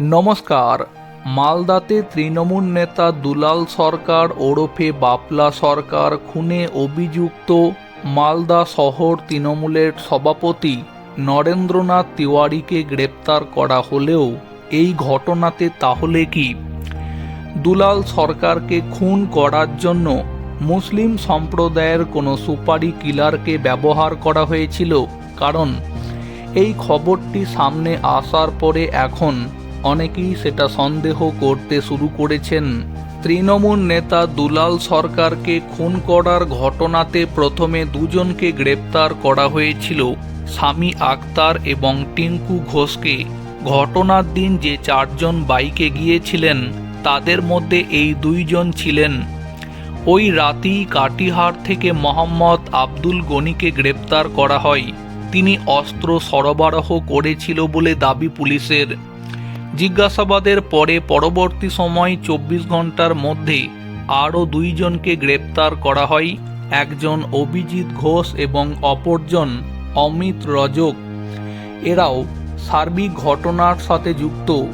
নমস্কার। মালদাতে তৃণমূল নেতা দুলাল সরকার, ওরফে বাপলা সরকার, খুনে অভিযুক্ত মালদা শহর তৃণমূলের সভাপতি নরেন্দ্রনাথ তিওয়ারিকে গ্রেপ্তার করা হলেও এই ঘটনাতে তাহলে কি? দুলাল সরকারকে খুন করার জন্য মুসলিম সম্প্রদায়ের কোনো সুপারি কিলারকে ব্যবহার করা হয়েছিল। কারণ এই খবরটি সামনে আসার পরে এখন অনেকেই সেটা সন্দেহ করতে শুরু করেছেন। তৃণমূল নেতা দুলাল সরকারকে খুন করার ঘটনাতে প্রথমে দুজনকে গ্রেপ্তার করা হয়েছিল, স্বামী আক্তার এবং টিঙ্কু ঘোষকে। ঘটনার দিন যে চারজন বাইকে গিয়েছিলেন, তাদের মধ্যে এই দুইজন ছিলেন। ওই রাতেই কাটিহার থেকে মোহাম্মদ আব্দুল গনিকে গ্রেপ্তার করা হয়। তিনি অস্ত্র সরবরাহ করেছিল বলে দাবি পুলিশের। জিজ্ঞাসাবাদের পরে পরবর্তী সময় চব্বিশ ঘণ্টার মধ্যে আরও দুইজনকে গ্রেপ্তার করা হয়, একজন অভিজিৎ ঘোষ এবং অপরজন অমিত রজক। এরাও সার্বিক ঘটনার সাথে যুক্ত।